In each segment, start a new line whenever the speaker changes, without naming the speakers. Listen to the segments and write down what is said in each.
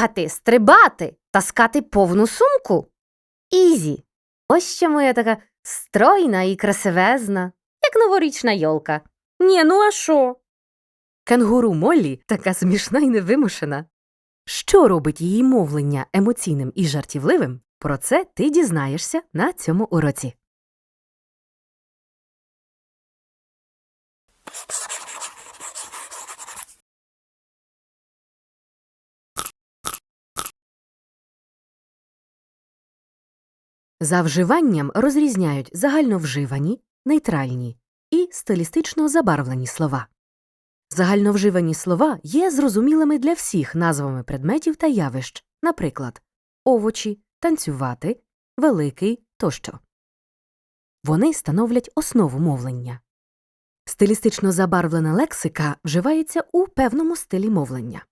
бігати, стрибати, таскати повну сумку. Ізі. Ось чому я така стройна і красивезна, як новорічна йолка. Ні, ну а що? Кенгуру Моллі така смішна і невимушена. Що робить її мовлення емоційним і жартівливим? Про це ти дізнаєшся на цьому уроці. За вживанням розрізняють загальновживані, нейтральні і стилістично забарвлені слова. Загальновживані слова є зрозумілими для всіх назвами предметів та явищ, наприклад, овочі, танцювати, великий тощо. Вони становлять основу мовлення. Стилістично забарвлена лексика вживається у певному стилі мовлення.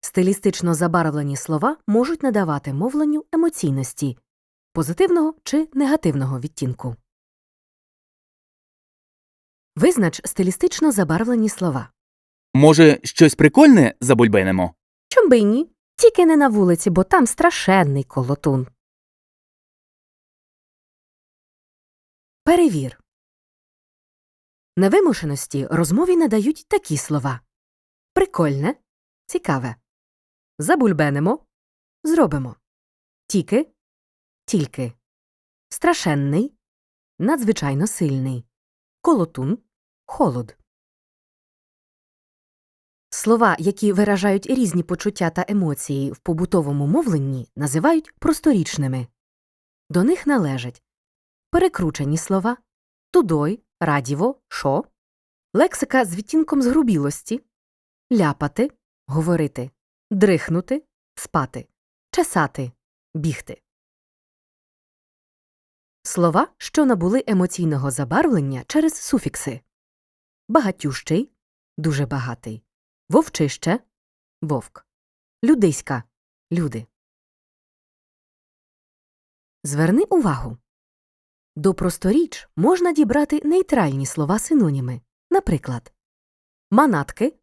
Стилістично забарвлені слова можуть надавати мовленню емоційності позитивного чи негативного відтінку. Визнач стилістично забарвлені слова.
Може, щось прикольне забульбенемо?
Чом би й ні? Тільки не на вулиці, бо там страшенний колотун. Перевір. Невимушеності розмові надають такі слова прикольне, цікаве. Забульбенемо. Зробимо. Тільки. Тільки. Страшенний. Надзвичайно сильний. Колотун. Холод. Слова, які виражають різні почуття та емоції в побутовому мовленні, називають просторічними. До них належать перекручені слова, тудой, радіво, шо, лексика з відтінком згрубілості, ляпати, говорити, дрихнути, спати, чесати, бігти. Слова, що набули емоційного забарвлення через суфікси багатющий, дуже багатий, вовчище, вовк, людиська, люди. Зверни увагу. До просторіч можна дібрати нейтральні слова синоніми, наприклад, манатки,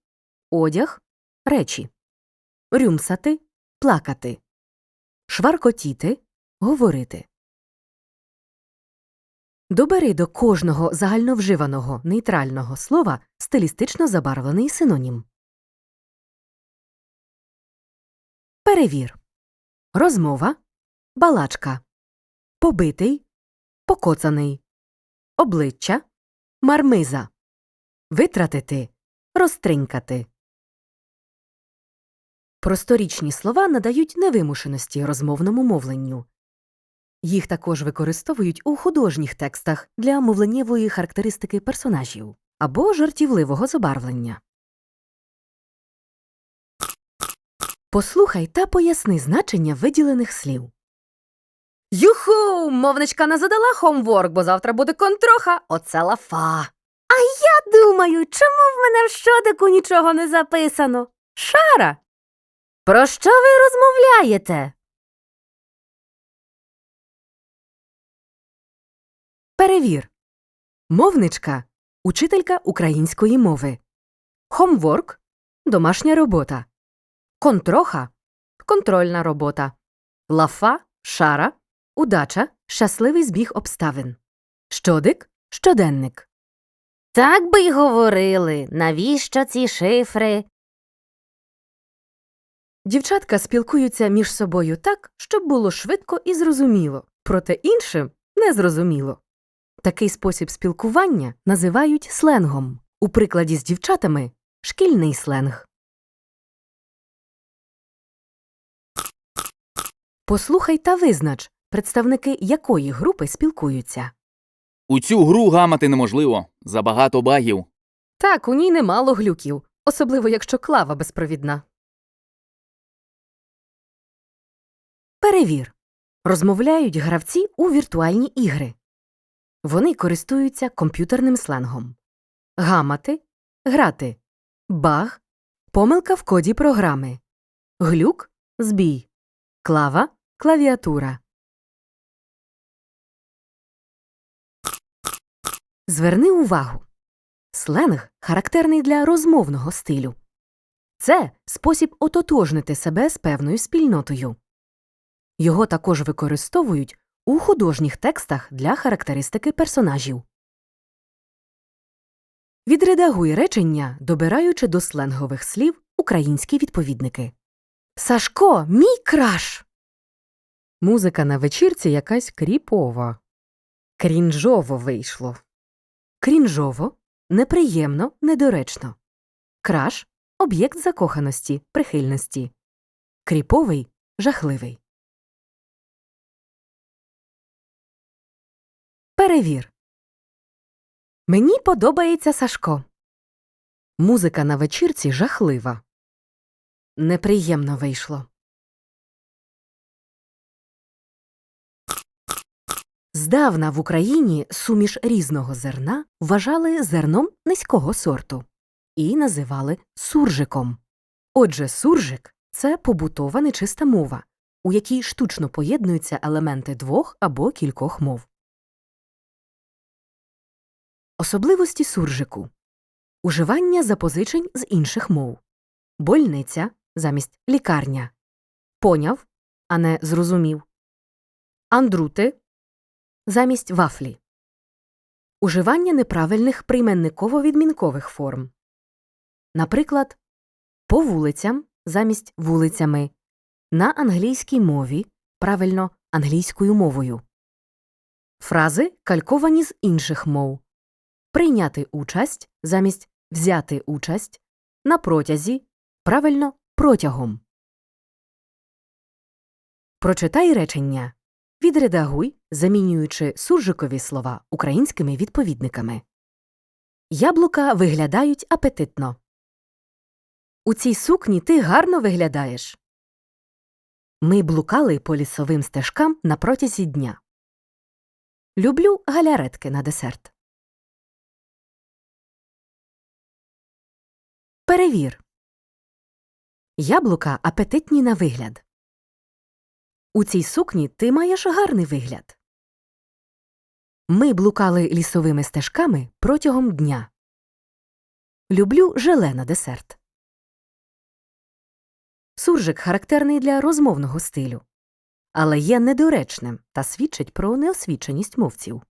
одяг, речі, рюмсати, плакати, шваркотіти, говорити. Добери до кожного загальновживаного нейтрального слова стилістично забарвлений синонім. Перевір. Розмова. Балачка. Побитий. Покоцаний. Обличчя. Мармиза. Витратити. Розтринькати. Просторічні слова надають невимушеності розмовному мовленню. Їх також використовують у художніх текстах для мовленнєвої характеристики персонажів або жартівливого забарвлення. Послухай та поясни значення виділених слів. Юху! Мовничка не задала хомворк, бо завтра буде контроха. Оце лафа. А я думаю, чому в мене в щодику нічого не записано? Шара. Про що ви розмовляєте? Перевір. Мовничка учителька української мови. Хомворк домашня робота. Контроха контрольна робота. Лафа шара удача щасливий збіг обставин. Щодик щоденник. Так би й говорили. Навіщо ці шифри? Дівчатка спілкуються між собою так, щоб було швидко і зрозуміло, проте іншим незрозуміло. Такий спосіб спілкування називають сленгом. У прикладі з дівчатами шкільний сленг. Послухай та визнач, представники якої групи спілкуються.
У цю гру гамати неможливо. Забагато багів.
Так, у ній немало глюків, особливо якщо клава безпровідна. Перевір. Розмовляють гравці у віртуальні ігри. Вони користуються комп'ютерним сленгом. Гамати грати. Баг помилка в коді програми. Глюк збій. Клава клавіатура. Зверни увагу. Сленг характерний для розмовного стилю. Це спосіб ототожнити себе з певною спільнотою. Його також використовують у художніх текстах для характеристики персонажів. Відредагуй речення, добираючи до сленгових слів українські відповідники. Сашко, мій краш. Музика на вечірці якась кріпова. Крінжово вийшло. Крінжово неприємно, недоречно. Краш об'єкт закоханості, прихильності. Кріповий жахливий. Перевір. Мені подобається Сашко. Музика на вечірці жахлива. Неприємно вийшло. Здавна в Україні суміш різного зерна вважали зерном низького сорту і називали суржиком. Отже, суржик це побутова нечиста мова, у якій штучно поєднуються елементи двох або кількох мов. Особливості суржику уживання запозичень з інших мов больниця замість лікарня, поняв, а не зрозумів, андрути замість вафлі, уживання неправильних прийменниково-відмінкових форм. Наприклад, по вулицям замість вулицями, на англійській мові правильно англійською мовою. Фрази кальковані з інших мов. Прийняти участь замість взяти участь на протязі правильно протягом. Прочитай речення. Відредагуй, замінюючи суржикові слова українськими відповідниками. Яблука виглядають апетитно. У цій сукні ти гарно виглядаєш. Ми блукали по лісовим стежкам на протязі дня. Люблю галяретки на десерт. Перевір. Яблука апетитні на вигляд. У цій сукні ти маєш гарний вигляд. Ми блукали лісовими стежками протягом дня. Люблю желе на десерт. Суржик характерний для розмовного стилю, але є недоречним та свідчить про неосвіченість мовців.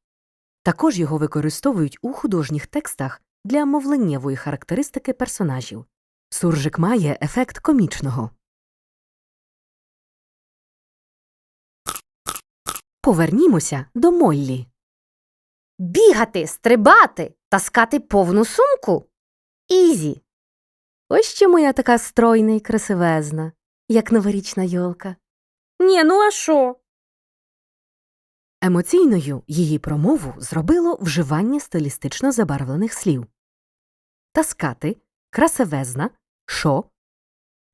Також його використовують у художніх текстах для мовленнєвої характеристики персонажів. Суржик має ефект комічного. Повернімося до Моллі. Бігати, стрибати, таскати повну сумку. Ізі. Ось чому я така стройна і красивезна, як новорічна йолка. Ні, ну а що? Емоційною її промову зробило вживання стилістично забарвлених слів. Таскати, красивезна, шо,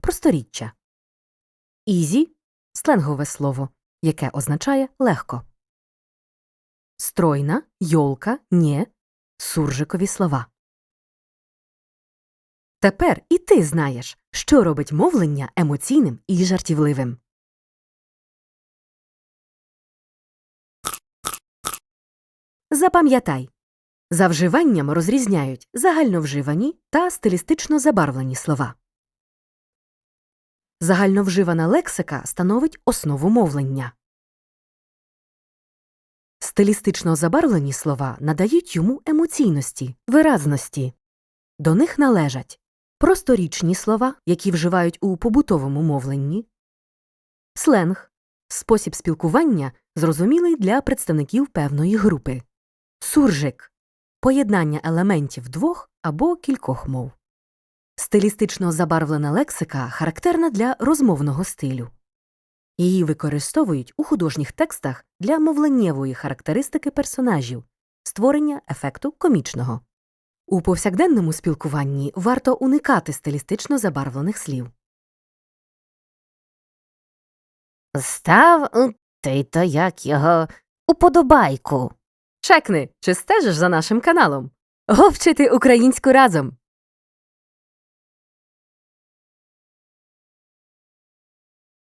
просторіччя. Ізі сленгове слово, яке означає легко. Стройна, йолка, нє суржикові слова. Тепер і ти знаєш, що робить мовлення емоційним і жартівливим. Запам'ятай за вживанням розрізняють загальновживані та стилістично забарвлені слова. Загальновживана лексика становить основу мовлення. Стилістично забарвлені слова надають йому емоційності, виразності. До них належать просторічні слова, які вживають у побутовому мовленні, сленг спосіб спілкування, зрозумілий для представників певної групи, суржик поєднання елементів двох або кількох мов. Стилістично забарвлена лексика характерна для розмовного стилю. Її використовують у художніх текстах для мовленнєвої характеристики персонажів, створення ефекту комічного. У повсякденному спілкуванні варто уникати стилістично забарвлених слів. Став ти то як його уподобайку. Чекни, чи стежиш за нашим каналом. Говчити українську разом.